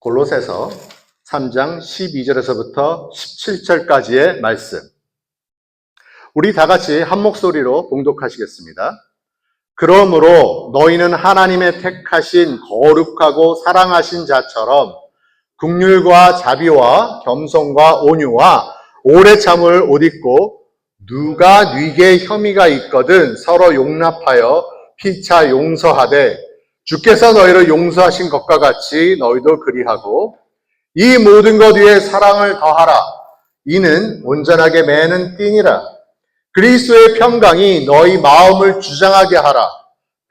골로새서 3장 12절에서부터 17절까지의 말씀. 우리 다 같이 한 목소리로 봉독하시겠습니다. 그러므로 너희는 하나님의 택하신 거룩하고 사랑하신 자처럼 국률과 자비와 겸손과 온유와 오래 참을 옷 입고 누가 네게 혐의가 있거든 서로 용납하여 피차 용서하되 주께서 너희를 용서하신 것과 같이 너희도 그리하고 이 모든 것 위에 사랑을 더하라. 이는 온전하게 매는 띠니라. 그리스도의 평강이 너희 마음을 주장하게 하라.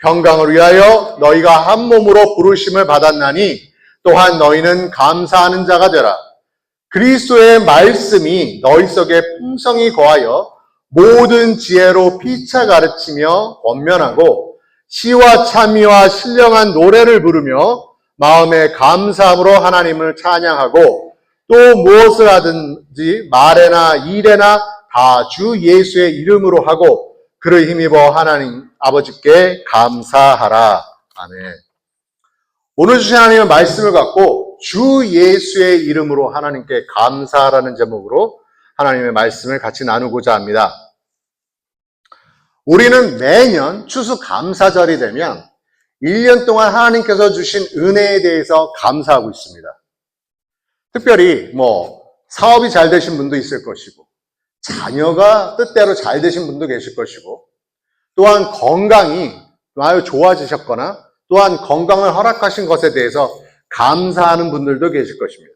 평강을 위하여 너희가 한 몸으로 부르심을 받았나니 또한 너희는 감사하는 자가 되라. 그리스도의 말씀이 너희 속에 풍성히 거하여 모든 지혜로 피차 가르치며 권면하고 시와 참미와 신령한 노래를 부르며 마음에 감사함으로 하나님을 찬양하고 또 무엇을 하든지 말에나 일에나 다 주 예수의 이름으로 하고 그를 힘입어 하나님 아버지께 감사하라. 아멘. 오늘 주신 하나님의 말씀을 갖고 주 예수의 이름으로 하나님께 감사하라는 제목으로 하나님의 말씀을 같이 나누고자 합니다. 우리는 매년 추수 감사절이 되면 1년 동안 하나님께서 주신 은혜에 대해서 감사하고 있습니다. 특별히 뭐 사업이 잘 되신 분도 있을 것이고 자녀가 뜻대로 잘 되신 분도 계실 것이고 또한 건강이 아주 좋아지셨거나 또한 건강을 허락하신 것에 대해서 감사하는 분들도 계실 것입니다.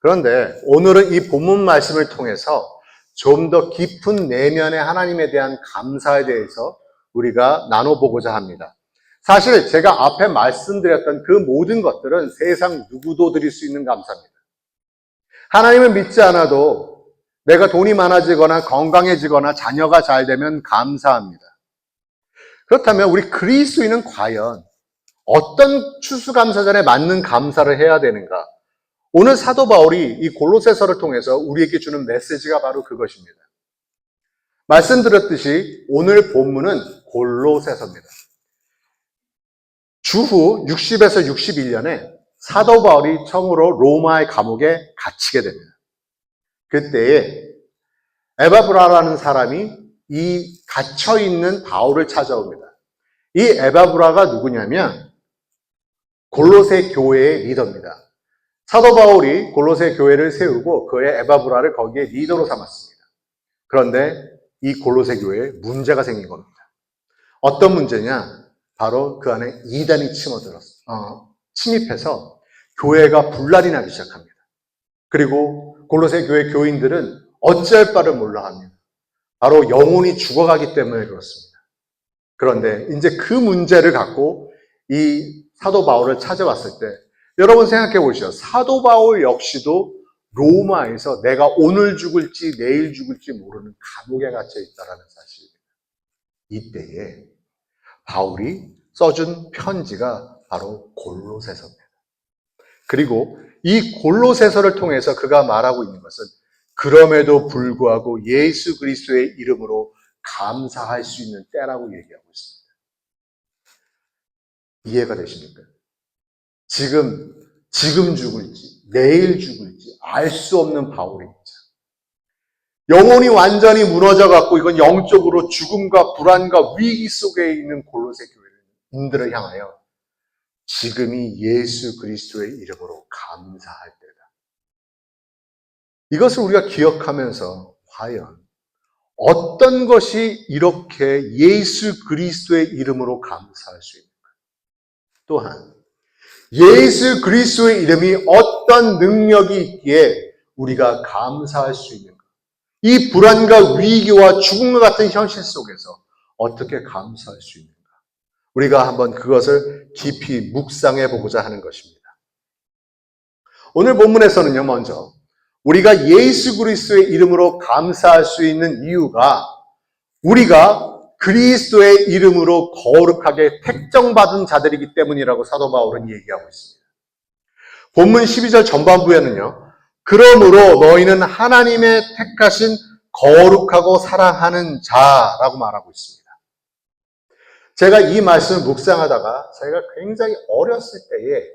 그런데 오늘은 이 본문 말씀을 통해서 좀 더 깊은 내면의 하나님에 대한 감사에 대해서 우리가 나눠보고자 합니다. 사실 제가 앞에 말씀드렸던 그 모든 것들은 세상 누구도 드릴 수 있는 감사입니다. 하나님을 믿지 않아도 내가 돈이 많아지거나 건강해지거나 자녀가 잘 되면 감사합니다. 그렇다면 우리 그리스도인은 과연 어떤 추수감사전에 맞는 감사를 해야 되는가? 오늘 사도 바울이 이 골로새서를 통해서 우리에게 주는 메시지가 바로 그것입니다. 말씀드렸듯이 오늘 본문은 골로새서입니다. 주후 60에서 61년에 사도 바울이 처음으로 로마의 감옥에 갇히게 됩니다. 그때에 에바브라라는 사람이 이 갇혀 있는 바울을 찾아옵니다. 이 에바브라가 누구냐면 골로새 교회의 리더입니다. 사도 바울이 골로새 교회를 세우고 그의 에바브라를 거기에 리더로 삼았습니다. 그런데 이 골로새 교회에 문제가 생긴 겁니다. 어떤 문제냐? 바로 그 안에 이단이 침어들었어, 어, 침입해서 교회가 분란이 나기 시작합니다. 그리고 골로새 교회 교인들은 어찌할 바를 몰라 합니다. 바로 영혼이 죽어가기 때문에 그렇습니다. 그런데 이제 그 문제를 갖고 이 사도 바울을 찾아왔을 때 여러분 생각해 보시죠. 사도 바울 역시도 로마에서 내가 오늘 죽을지 내일 죽을지 모르는 감옥에 갇혀 있다라는 사실입니다. 이때에 바울이 써준 편지가 바로 골로새서입니다. 그리고 이 골로새서를 통해서 그가 말하고 있는 것은 그럼에도 불구하고 예수 그리스도의 이름으로 감사할 수 있는 때라고 얘기하고 있습니다. 이해가 되십니까? 지금, 지금 죽을지, 내일 죽을지 알 수 없는 바울의 입장. 영혼이 완전히 무너져 갖고 이건 영적으로 죽음과 불안과 위기 속에 있는 골로새 교회인들을 향하여 지금이 예수 그리스도의 이름으로 감사할 때다. 이것을 우리가 기억하면서 과연 어떤 것이 이렇게 예수 그리스도의 이름으로 감사할 수 있는가? 또한 예수 그리스도의 이름이 어떤 능력이 있기에 우리가 감사할 수 있는가? 이 불안과 위기와 죽음과 같은 현실 속에서 어떻게 감사할 수 있는가? 우리가 한번 그것을 깊이 묵상해 보고자 하는 것입니다. 오늘 본문에서는요, 먼저 우리가 예수 그리스도의 이름으로 감사할 수 있는 이유가 우리가 그리스도의 이름으로 거룩하게 택정받은 자들이기 때문이라고 사도 바울은 얘기하고 있습니다. 본문 12절 전반부에는요. 그러므로 너희는 하나님의 택하신 거룩하고 사랑하는 자라고 말하고 있습니다. 제가 이 말씀을 묵상하다가 제가 굉장히 어렸을 때에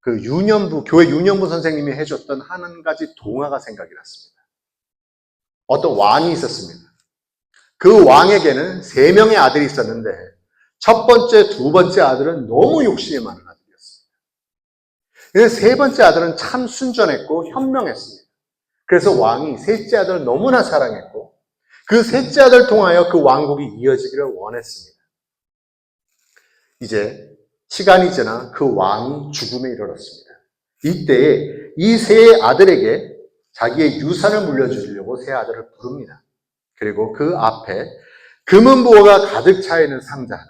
그 유년부, 교회 유년부 선생님이 해줬던 한 가지 동화가 생각이 났습니다. 어떤 왕이 있었습니다. 그 왕에게는 세 명의 아들이 있었는데 첫 번째, 두 번째 아들은 너무 욕심이 많은 아들이었습니다. 세 번째 아들은 참 순전했고 현명했습니다. 그래서 왕이 셋째 아들을 너무나 사랑했고 그 셋째 아들 통하여 그 왕국이 이어지기를 원했습니다. 이제 시간이 지나 그 왕이 죽음에 이르렀습니다. 이때에 이 세 아들에게 자기의 유산을 물려주려고 세 아들을 부릅니다. 그리고 그 앞에 금은 부호가 가득 차 있는 상자 하나,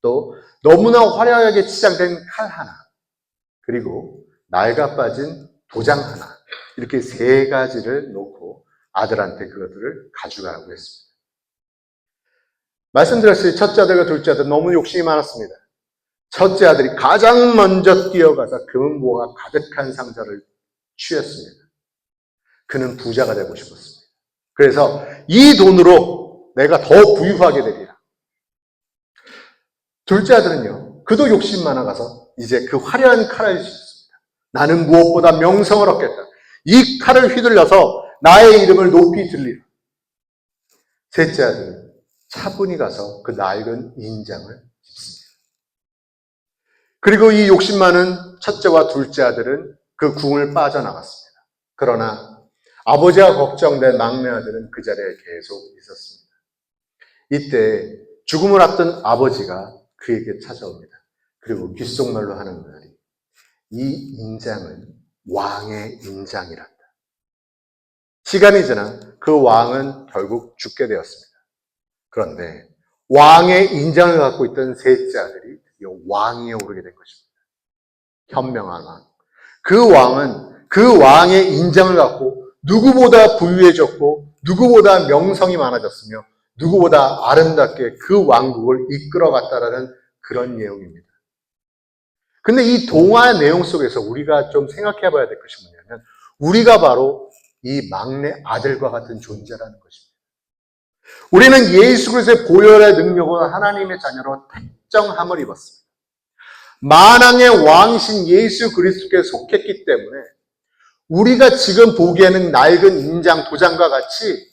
또 너무나 화려하게 치장된 칼 하나, 그리고 낡아 빠진 도장 하나, 이렇게 세 가지를 놓고 아들한테 그것들을 가져가라고 했습니다. 말씀드렸어요. 첫째 아들과 둘째 아들 너무 욕심이 많았습니다. 첫째 아들이 가장 먼저 뛰어가서 금은 부호가 가득한 상자를 취했습니다. 그는 부자가 되고 싶었습니다. 그래서 이 돈으로 내가 더 부유하게 되리라. 둘째 아들은요, 그도 욕심 많아가서 이제 그 화려한 칼을 쥐었습니다. 나는 무엇보다 명성을 얻겠다. 이 칼을 휘둘려서 나의 이름을 높이 들리라. 셋째 아들은 차분히 가서 그 낡은 인장을 짚습니다. 그리고 이 욕심 많은 첫째와 둘째 아들은 그 궁을 빠져나갔습니다. 그러나 아버지가 걱정된 막내 아들은 그 자리에 계속 있었습니다. 이때 죽음을 앞둔 아버지가 그에게 찾아옵니다. 그리고 귓속말로 하는 말이 이 인장은 왕의 인장이란다. 시간이 지나 그 왕은 결국 죽게 되었습니다. 그런데 왕의 인장을 갖고 있던 셋째 아들이 왕위에 오르게 된 것입니다. 현명한 왕. 그 왕은 그 왕의 인장을 갖고 누구보다 부유해졌고 누구보다 명성이 많아졌으며 누구보다 아름답게 그 왕국을 이끌어갔다라는 그런 내용입니다. 근데 이 동화 내용 속에서 우리가 좀 생각해 봐야 될 것이 뭐냐면 우리가 바로 이 막내 아들과 같은 존재라는 것입니다. 우리는 예수 그리스도의 보혈의 능력으로 하나님의 자녀로 택정함을 입었습니다. 만왕의 왕이신 예수 그리스도께 속했기 때문에 우리가 지금 보기에는 낡은 인장 도장과 같이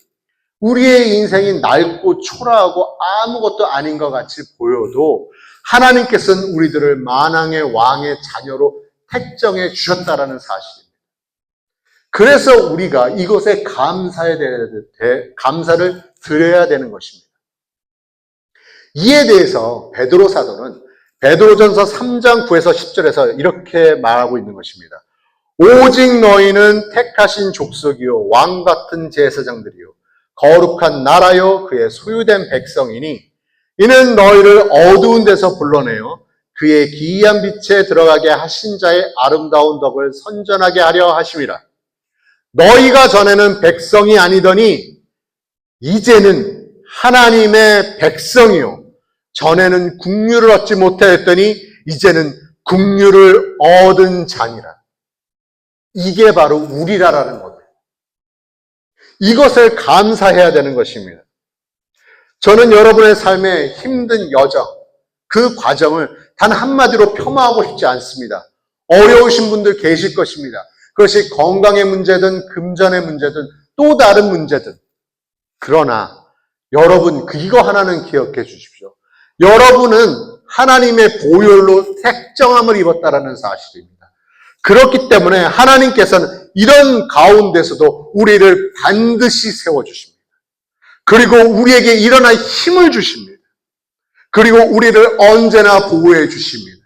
우리의 인생이 낡고 초라하고 아무것도 아닌 것 같이 보여도 하나님께서는 우리들을 만왕의 왕의 자녀로 택정해 주셨다라는 사실입니다. 그래서 우리가 이것에 감사에 대해 감사를 드려야 되는 것입니다. 이에 대해서 베드로 사도는 베드로전서 3장 9에서 10절에서 이렇게 말하고 있는 것입니다. 오직 너희는 택하신 족속이요 왕 같은 제사장들이요 거룩한 나라요 그의 소유된 백성이니 이는 너희를 어두운 데서 불러내어 그의 기이한 빛에 들어가게 하신 자의 아름다운 덕을 선전하게 하려 하심이라. 너희가 전에는 백성이 아니더니 이제는 하나님의 백성이요. 전에는 국류를 얻지 못하였더니 이제는 국류를 얻은 자니라. 이게 바로 우리라라는 거예요. 이것을 감사해야 되는 것입니다. 저는 여러분의 삶의 힘든 여정, 그 과정을 단 한마디로 폄하하고 싶지 않습니다. 어려우신 분들 계실 것입니다. 그것이 건강의 문제든 금전의 문제든 또 다른 문제든. 그러나 여러분 이거 하나는 기억해 주십시오. 여러분은 하나님의 보혈로 택정함을 입었다라는 사실입니다. 그렇기 때문에 하나님께서는 이런 가운데서도 우리를 반드시 세워주십니다. 그리고 우리에게 일어날 힘을 주십니다. 그리고 우리를 언제나 보호해 주십니다.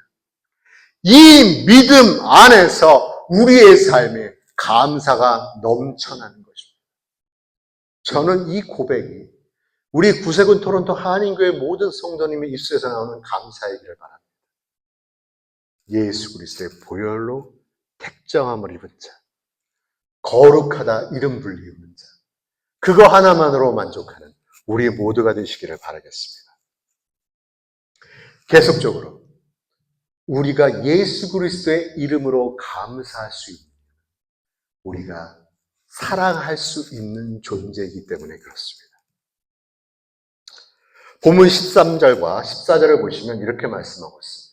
이 믿음 안에서 우리의 삶에 감사가 넘쳐나는 것입니다. 저는 이 고백이 우리 구세군 토론토 한인교회 모든 성도님의 입술에서 나오는 감사이기를 바랍니다. 예수 그리스도의 보혈로 택정함을 입은 자, 거룩하다 이름 불리는 자, 그거 하나만으로 만족하는 우리 모두가 되시기를 바라겠습니다. 계속적으로 우리가 예수 그리스도의 이름으로 감사할 수 있는 우리가 사랑할 수 있는 존재이기 때문에 그렇습니다. 본문 13절과 14절을 보시면 이렇게 말씀하고 있습니다.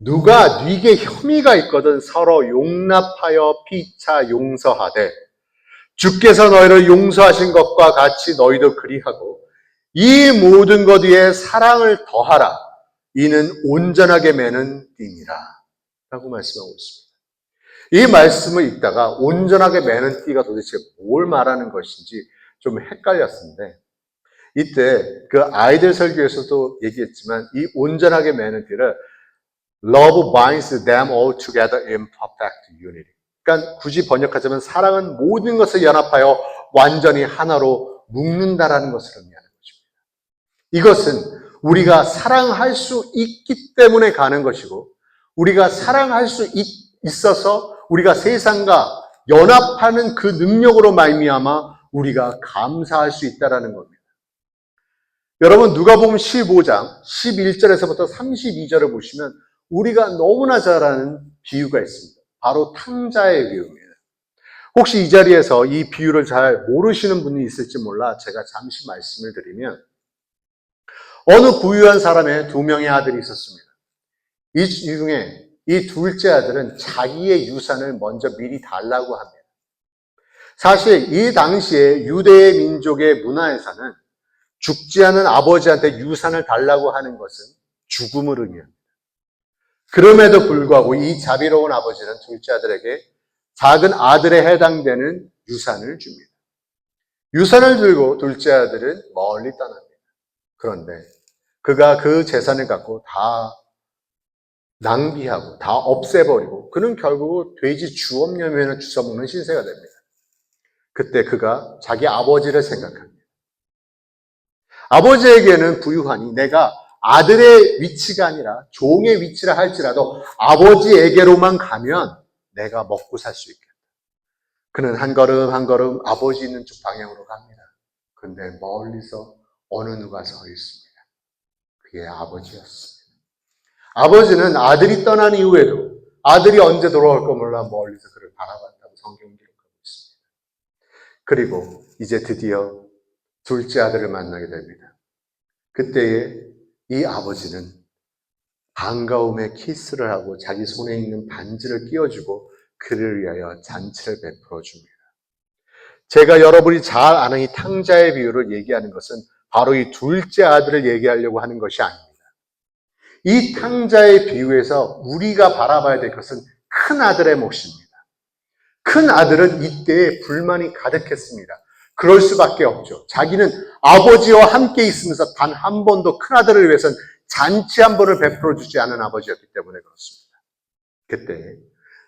누가 네게 혐의가 있거든 서로 용납하여 피차 용서하되 주께서 너희를 용서하신 것과 같이 너희도 그리하고 이 모든 것 위에 사랑을 더하라 이는 온전하게 매는 띠니라 라고 말씀하고 있습니다. 이 말씀을 읽다가 온전하게 매는 띠가 도대체 뭘 말하는 것인지 좀 헷갈렸었는데 이때 그 아이들 설교에서도 얘기했지만 이 온전하게 매는 띠를 Love binds them all together in perfect unity. 그러니까 굳이 번역하자면 사랑은 모든 것을 연합하여 완전히 하나로 묶는다라는 것을 의미하는 것입니다. 이것은 우리가 사랑할 수 있기 때문에 가는 것이고 우리가 사랑할 수 있, 있어서 우리가 세상과 연합하는 그 능력으로 말미암아 우리가 감사할 수 있다라는 겁니다. 여러분 누가복음 15장 11절에서부터 32절을 보시면 우리가 너무나 잘 아는 비유가 있습니다. 바로 탕자의 비유입니다. 혹시 이 자리에서 이 비유를 잘 모르시는 분이 있을지 몰라 제가 잠시 말씀을 드리면 어느 부유한 사람의 두 명의 아들이 있었습니다. 이 중에 이 둘째 아들은 자기의 유산을 먼저 미리 달라고 합니다. 사실 이 당시에 유대 민족의 문화에서는 죽지 않은 아버지한테 유산을 달라고 하는 것은 죽음을 의미합니다. 그럼에도 불구하고 이 자비로운 아버지는 둘째 아들에게 작은 아들에 해당되는 유산을 줍니다. 유산을 들고 둘째 아들은 멀리 떠납니다. 그런데 그가 그 재산을 갖고 다 낭비하고 다 없애버리고 그는 결국 돼지 주업념에는 주워먹는 신세가 됩니다. 그때 그가 자기 아버지를 생각합니다. 아버지에게는 부유하니 내가 아들의 위치가 아니라 종의 위치라 할지라도 아버지에게로만 가면 내가 먹고 살 수 있겠다. 그는 한 걸음 한 걸음 아버지 있는 쪽 방향으로 갑니다. 그런데 멀리서 어느 누가 서 있습니다. 그게 아버지였습니다. 아버지는 아들이 떠난 이후에도 아들이 언제 돌아올 까 몰라 멀리서 그를 바라봤다고 성경 기록하고 있습니다. 그리고 이제 드디어 둘째 아들을 만나게 됩니다. 그때에 이 아버지는 반가움에 키스를 하고 자기 손에 있는 반지를 끼워주고 그를 위하여 잔치를 베풀어 줍니다. 제가 여러분이 잘 아는 이 탕자의 비유를 얘기하는 것은 바로 이 둘째 아들을 얘기하려고 하는 것이 아닙니다. 이 탕자의 비유에서 우리가 바라봐야 될 것은 큰 아들의 몫입니다. 큰 아들은 이때에 불만이 가득했습니다. 그럴 수밖에 없죠. 자기는 아버지와 함께 있으면서 단 한 번도 큰 아들을 위해서는 잔치 한 번을 베풀어 주지 않은 아버지였기 때문에 그렇습니다. 그때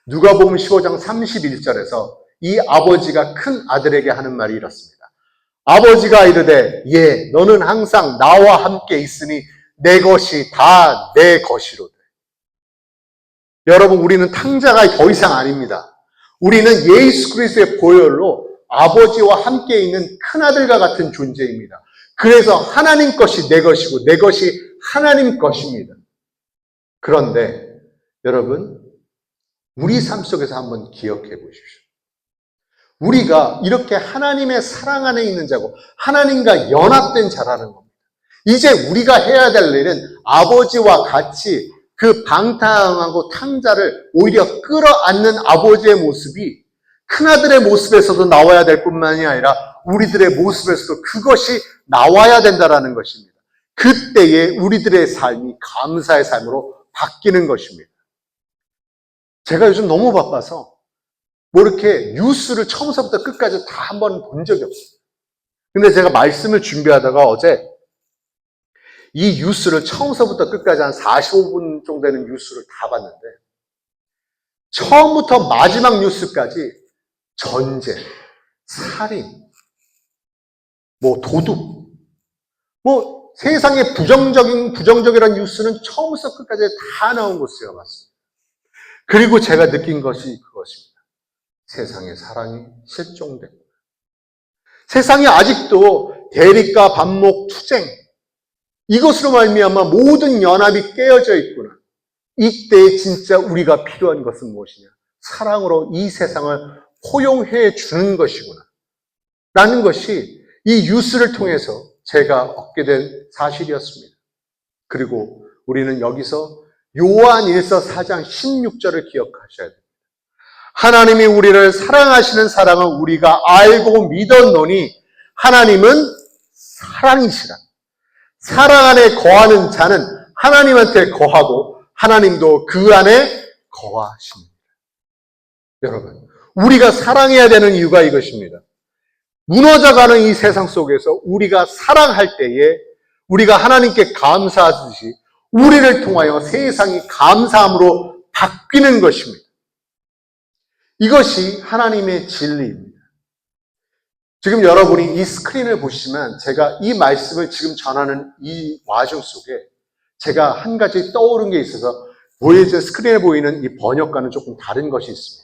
누가복음 15장 31절에서 이 아버지가 큰 아들에게 하는 말이 이렇습니다. 아버지가 이르되 예 너는 항상 나와 함께 있으니 내 것이 다 내 것이로되 여러분 우리는 탕자가 더 이상 아닙니다. 우리는 예수 그리스도의 보혈로 아버지와 함께 있는 큰아들과 같은 존재입니다. 그래서 하나님 것이 내 것이고 내 것이 하나님 것입니다. 그런데 여러분 우리 삶 속에서 한번 기억해 보십시오. 우리가 이렇게 하나님의 사랑 안에 있는 자고 하나님과 연합된 자라는 겁니다. 이제 우리가 해야 될 일은 아버지와 같이 그 방탕하고 탕자를 오히려 끌어안는 아버지의 모습이 큰아들의 모습에서도 나와야 될 뿐만이 아니라 우리들의 모습에서도 그것이 나와야 된다라는 것입니다. 그때에 우리들의 삶이 감사의 삶으로 바뀌는 것입니다. 제가 요즘 너무 바빠서 뭐 이렇게 뉴스를 처음부터 끝까지 다 한 번 본 적이 없어요. 근데 제가 말씀을 준비하다가 어제 이 뉴스를 처음부터 끝까지 한 45분 정도 되는 뉴스를 다 봤는데 처음부터 마지막 뉴스까지 전쟁, 살인, 뭐 도둑, 뭐 세상에 부정적인 부정적이라는 뉴스는 처음부터 끝까지 다 나온 것을 봤습니다. 그리고 제가 느낀 것이 그것입니다. 세상의 사랑이 실종됐고 세상에 아직도 대립과 반목, 투쟁 이것으로 말미암아 모든 연합이 깨어져 있구나. 이때 진짜 우리가 필요한 것은 무엇이냐? 사랑으로 이 세상을 포용해 주는 것이구나. 라는 것이 이 뉴스를 통해서 제가 얻게 된 사실이었습니다. 그리고 우리는 여기서 요한 1서 4장 16절을 기억하셔야 됩니다. 하나님이 우리를 사랑하시는 사랑은 우리가 알고 믿었노니 하나님은 사랑이시라. 사랑 안에 거하는 자는 하나님한테 거하고 하나님도 그 안에 거하십니다. 여러분, 우리가 사랑해야 되는 이유가 이것입니다. 무너져가는 이 세상 속에서 우리가 사랑할 때에 우리가 하나님께 감사하듯이 우리를 통하여 세상이 감사함으로 바뀌는 것입니다. 이것이 하나님의 진리입니다. 지금 여러분이 이 스크린을 보시면 제가 이 말씀을 지금 전하는 이 와중 속에 제가 한 가지 떠오른 게 있어서 보이제 스크린에 보이는 이 번역과는 조금 다른 것이 있습니다.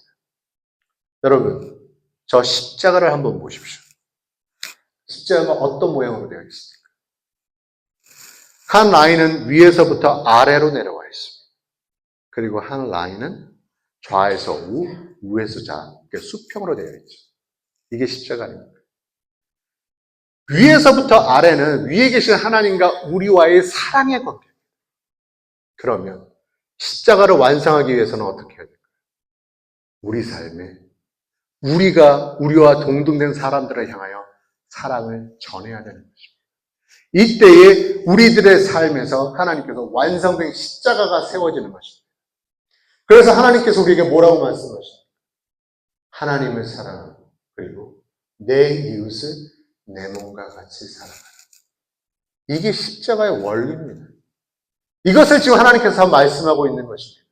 여러분, 저 십자가를 한번 보십시오. 십자가가 어떤 모양으로 되어 있습니까? 한 라인은 위에서부터 아래로 내려와 있습니다. 그리고 한 라인은 좌에서 우, 우에서 자, 이렇게 수평으로 되어 있죠. 이게 십자가 아닙니까? 위에서부터 아래는 위에 계신 하나님과 우리와의 사랑의 관계입니다. 그러면 십자가를 완성하기 위해서는 어떻게 해야 될까요? 우리 삶에 우리가 우리와 동등된 사람들을 향하여 사랑을 전해야 되는 것입니다. 이때에 우리들의 삶에서 하나님께서 완성된 십자가가 세워지는 것입니다. 그래서 하나님께서 우리에게 뭐라고 말씀하십니까? 하나님을 사랑하고 그리고 내 이웃을 내 몸과 같이 사랑하라. 이게 십자가의 원리입니다. 이것을 지금 하나님께서 말씀하고 있는 것입니다.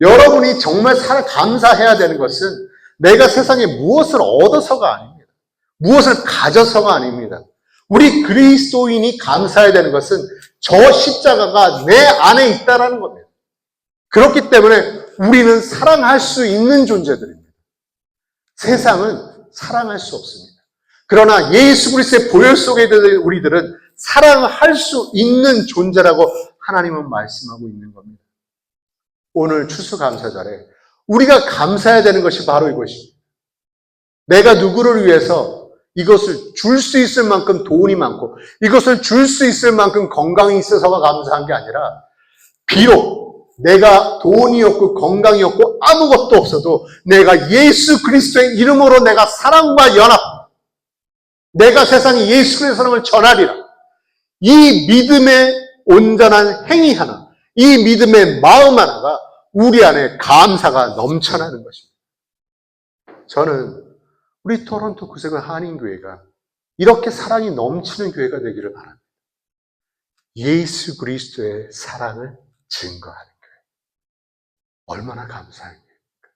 여러분이 정말 살 감사해야 되는 것은 내가 세상에 무엇을 얻어서가 아닙니다. 무엇을 가져서가 아닙니다. 우리 그리스도인이 감사해야 되는 것은 저 십자가가 내 안에 있다라는 겁니다. 그렇기 때문에 우리는 사랑할 수 있는 존재들입니다. 세상은 사랑할 수 없습니다. 그러나 예수 그리스도의 보혈 속에 있는 우리들은 사랑할 수 있는 존재라고 하나님은 말씀하고 있는 겁니다. 오늘 추수감사절에 우리가 감사해야 되는 것이 바로 이것입니다. 내가 누구를 위해서 이것을 줄 수 있을 만큼 돈이 많고 이것을 줄 수 있을 만큼 건강이 있어서가 감사한 게 아니라 비록 내가 돈이 없고 건강이 없고 아무것도 없어도 내가 예수 그리스도의 이름으로 내가 사랑과 연합 내가 세상에 예수 그리스도의 사랑을 전하리라 이 믿음의 온전한 행위 하나 이 믿음의 마음 하나가 우리 안에 감사가 넘쳐나는 것입니다. 저는 우리 토론토 구세군 한인교회가 이렇게 사랑이 넘치는 교회가 되기를 바랍니다. 예수 그리스도의 사랑을 증거하는 교회. 얼마나 감사한 교회입니까?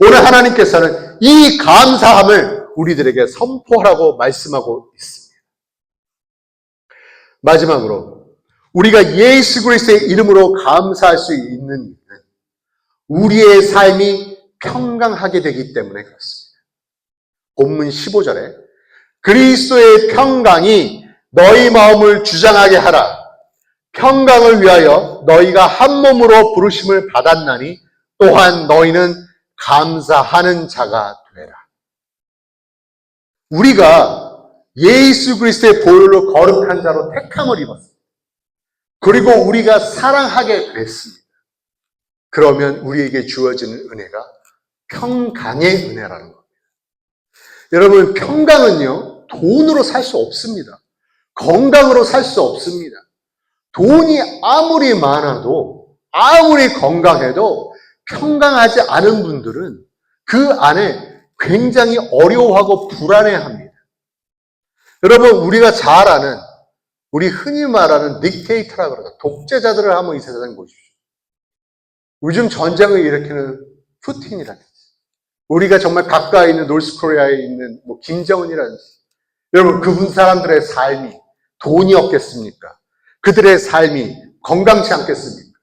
오늘 하나님께서는 이 감사함을 우리들에게 선포하라고 말씀하고 있습니다. 마지막으로 우리가 예수 그리스도의 이름으로 감사할 수 있는 우리의 삶이 평강하게 되기 때문에 그렇습니다. 본문 15절에 그리스도의 평강이 너희 마음을 주장하게 하라. 평강을 위하여 너희가 한 몸으로 부르심을 받았나니 또한 너희는 감사하는 자가 되라. 우리가 예수 그리스도의 보혈로 거룩한 자로 택함을 입었습니다. 그리고 우리가 사랑하게 됐습니다. 그러면 우리에게 주어지는 은혜가 평강의 은혜라는 겁니다. 여러분, 평강은요, 돈으로 살 수 없습니다. 건강으로 살 수 없습니다. 돈이 아무리 많아도, 아무리 건강해도 평강하지 않은 분들은 그 안에 굉장히 어려워하고 불안해 합니다. 여러분, 우리가 잘 아는, 우리 흔히 말하는 닉테이터라 그러죠. 독재자들을 한번 이 세상에 보십시오. 요즘 전쟁을 일으키는 푸틴이라든지, 우리가 정말 가까이 있는 노스코리아에 있는 뭐 김정은이라든지, 여러분 그분 사람들의 삶이 돈이 없겠습니까? 그들의 삶이 건강치 않겠습니까?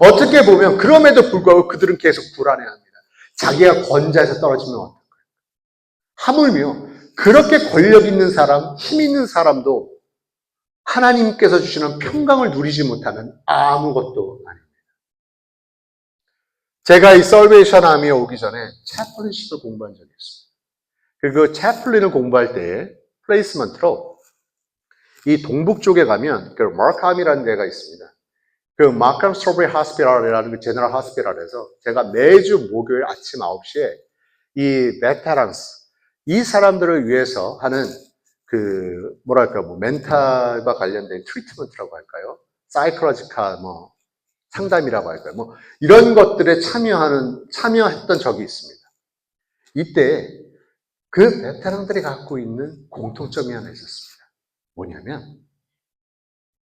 어떻게 보면 그럼에도 불구하고 그들은 계속 불안해합니다. 자기가 권좌에서 떨어지면 어떨까요? 하물며 그렇게 권력 있는 사람, 힘 있는 사람도 하나님께서 주시는 평강을 누리지 못하면 아무것도. 제가 이 설베이션 아미에 오기 전에 채플린십을 공부한 적이 있습니다. 그리고 채플린을 공부할 때 플레이스먼트로 이 동북 쪽에 가면 그 마카함이라는 데가 있습니다. 그 마크람 스트로베리 하스피럴이라는 그 제너럴 하스피럴에서 제가 매주 목요일 아침 9시에 이 베테랑스 이 사람들을 위해서 하는 그 뭐랄까 뭐 멘탈과 관련된 트리트먼트라고 할까요? 사이클로지카 뭐 상담이라고 할까요? 뭐 이런 것들에 참여하는 참여했던 적이 있습니다. 이때 그 베테랑들이 갖고 있는 공통점이 하나 있었습니다. 뭐냐면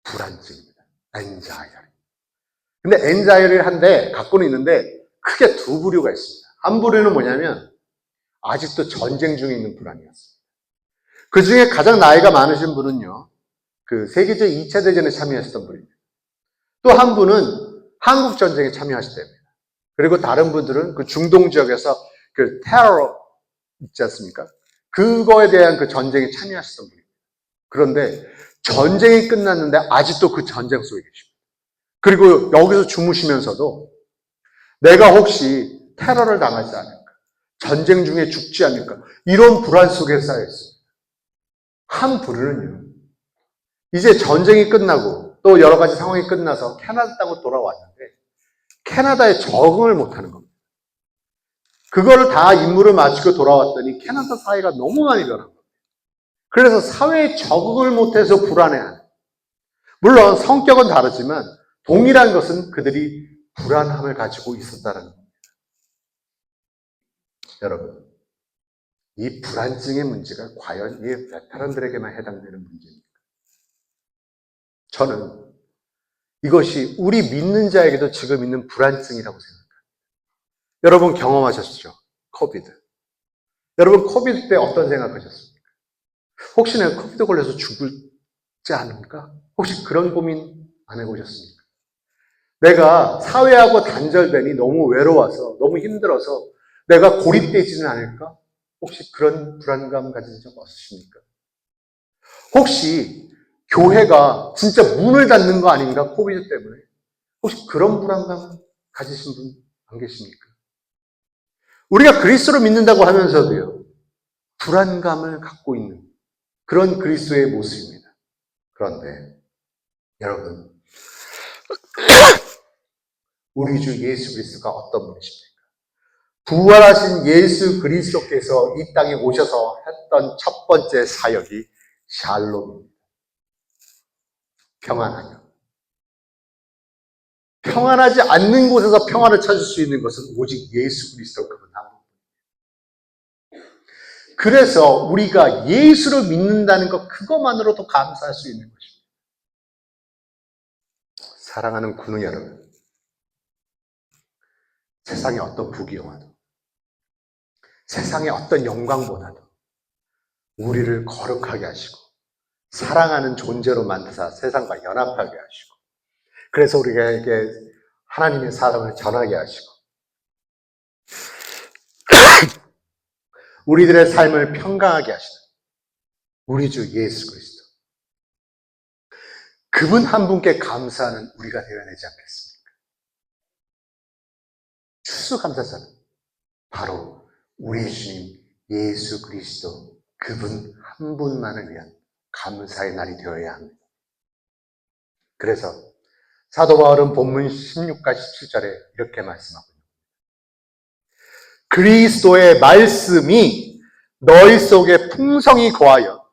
불안증입니다. 엔자이어리. 근데 엔자이어리를 한데 갖고는 있는데 크게 두 부류가 있습니다. 한 부류는 뭐냐면 아직도 전쟁 중에 있는 불안이었습니다. 그 중에 가장 나이가 많으신 분은요, 그 세계적 2차 대전에 참여했던 분입니다. 또 한 분은 한국 전쟁에 참여하셨답니다. 그리고 다른 분들은 그 중동 지역에서 그 테러 있지 않습니까? 그거에 대한 그 전쟁에 참여하셨던 분입니다. 그런데 전쟁이 끝났는데 아직도 그 전쟁 속에 계십니다. 그리고 여기서 주무시면서도 내가 혹시 테러를 당하지 않을까? 전쟁 중에 죽지 않을까? 이런 불안 속에 쌓여 있습니다. 한 부류는요. 이제 전쟁이 끝나고 또 여러 가지 상황이 끝나서 캐나다 땅으로 돌아왔는데 캐나다에 적응을 못하는 겁니다. 그거를 다 임무를 마치고 돌아왔더니 캐나다 사회가 너무 많이 변한 겁니다. 그래서 사회에 적응을 못해서 불안해하는. 물론 성격은 다르지만 동일한 것은 그들이 불안함을 가지고 있었다는 겁니다. 여러분, 이 불안증의 문제가 과연 이 베테랑들에게만 해당되는 문제입니까? 저는 이것이 우리 믿는 자에게도 지금 있는 불안증이라고 생각합니다. 여러분 경험하셨죠? 코비드. 여러분 코비드 때 어떤 생각하셨습니까? 혹시 내가 코비드 걸려서 죽을지 않을까? 혹시 그런 고민 안 해보셨습니까? 내가 사회하고 단절되니 너무 외로워서 너무 힘들어서 내가 고립되지는 않을까? 혹시 그런 불안감 가진 적 없으십니까? 혹시 교회가 진짜 문을 닫는 거 아닌가? 코비드 때문에. 혹시 그런 불안감 가지신 분 안 계십니까? 우리가 그리스도를 믿는다고 하면서도요, 불안감을 갖고 있는 그런 그리스도의 모습입니다. 그런데, 여러분, 우리 주 예수 그리스도가 어떤 분이십니까? 부활하신 예수 그리스도께서 이 땅에 오셔서 했던 첫 번째 사역이 샬롬입니다. 평안하냐. 평안하지 않는 곳에서 평안을 찾을 수 있는 것은 오직 예수 그리스도 그분 한 분. 그래서 우리가 예수를 믿는다는 것 그것만으로도 감사할 수 있는 것입니다. 사랑하는 군우 여러분, 세상의 어떤 부귀영화도, 세상의 어떤 영광보다도 우리를 거룩하게 하시고 사랑하는 존재로 만드사 세상과 연합하게 하시고 그래서 우리에게 하나님의 사랑을 전하게 하시고 우리들의 삶을 평강하게 하시는 우리 주 예수 그리스도 그분 한 분께 감사하는 우리가 되어야 되지 않겠습니까? 추수감사자는 바로 우리 주님 예수 그리스도 그분 한 분만을 위한 감사의 날이 되어야 합니다. 그래서 사도 바울은 본문 16과 17절에 이렇게 말씀하고 있습니다. 그리스도의 말씀이 너희 속에 풍성히 거하여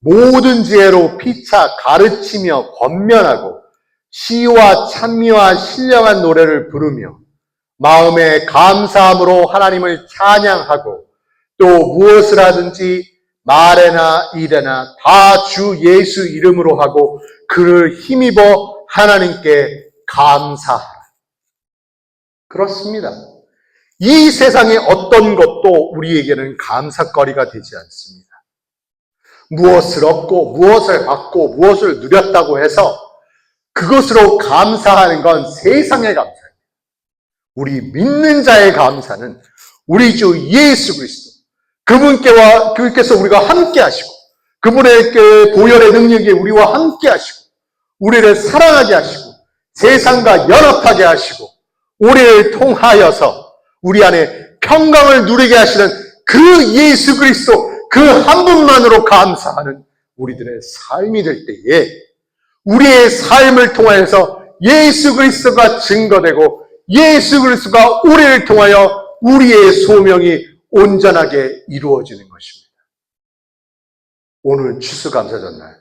모든 지혜로 피차 가르치며 권면하고 시와 찬미와 신령한 노래를 부르며 마음에 감사함으로 하나님을 찬양하고 또 무엇을 하든지 말에나 일에나 다 주 예수 이름으로 하고 그를 힘입어 하나님께 감사하라. 그렇습니다. 이 세상의 어떤 것도 우리에게는 감사거리가 되지 않습니다. 무엇을 얻고 무엇을 받고 무엇을 누렸다고 해서 그것으로 감사하는 건 세상의 감사입니다. 우리 믿는 자의 감사는 우리 주 예수 그리스도 그분께와 그분께서 우리가 함께 하시고 그분의 그 보혈의 능력이 우리와 함께 하시고 우리를 사랑하게 하시고 세상과 연합하게 하시고 우리를 통하여서 우리 안에 평강을 누리게 하시는 그 예수 그리스도 그 한 분만으로 감사하는 우리들의 삶이 될 때에 우리의 삶을 통하여서 예수 그리스도가 증거되고 예수 그리스도가 우리를 통하여 우리의 소명이 온전하게 이루어지는 것입니다. 오늘 추수감사전날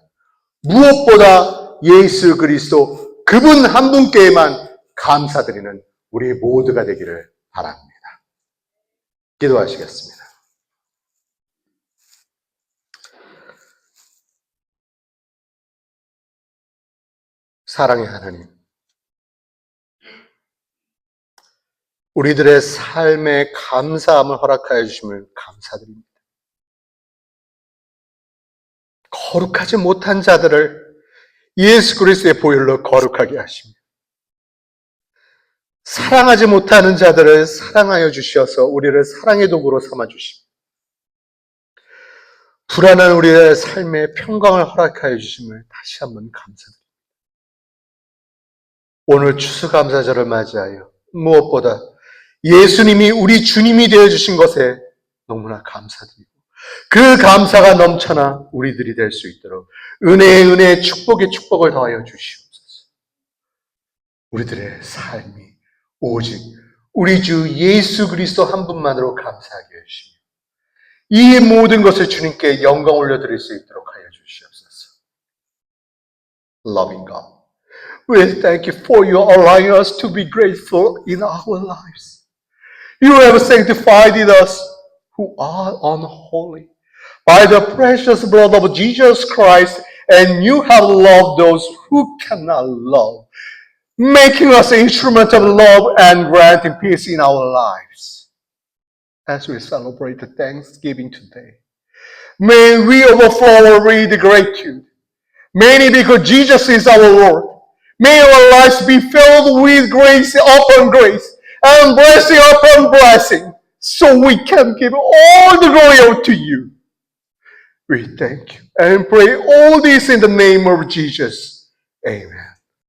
무엇보다 예수 그리스도 그분 한 분께만 감사드리는 우리 모두가 되기를 바랍니다. 기도하시겠습니다. 사랑의 하나님, 우리들의 삶에 감사함을 허락하여 주심을 감사드립니다. 거룩하지 못한 자들을 예수 그리스도의 보혈로 거룩하게 하십니다. 사랑하지 못하는 자들을 사랑하여 주셔서 우리를 사랑의 도구로 삼아 주십니다. 불안한 우리의 삶에 평강을 허락하여 주심을 다시 한번 감사드립니다. 오늘 추수감사절을 맞이하여 무엇보다 예수님이 우리 주님이 되어 주신 것에 너무나 감사드리고 그 감사가 넘쳐나 우리들이 될 수 있도록 은혜의 은혜, 축복의 축복을 더하여 주시옵소서. 우리들의 삶이 오직 우리 주 예수 그리스도 한 분만으로 감사하게 해주시며 이 모든 것을 주님께 영광 올려드릴 수 있도록 하여 주시옵소서. Loving God, we thank you for your allowing us to be grateful in our lives. You have sanctified us who are unholy by the precious blood of Jesus Christ, and you have loved those who cannot love, making us instrument of love and granting peace in our lives. As we celebrate the Thanksgiving today, may we overflow with gratitude, mainly because Jesus is our Lord. May our lives be filled with grace upon grace and blessing upon blessing, so we can give all the glory to you. We thank you and pray all this in the name of Jesus. Amen.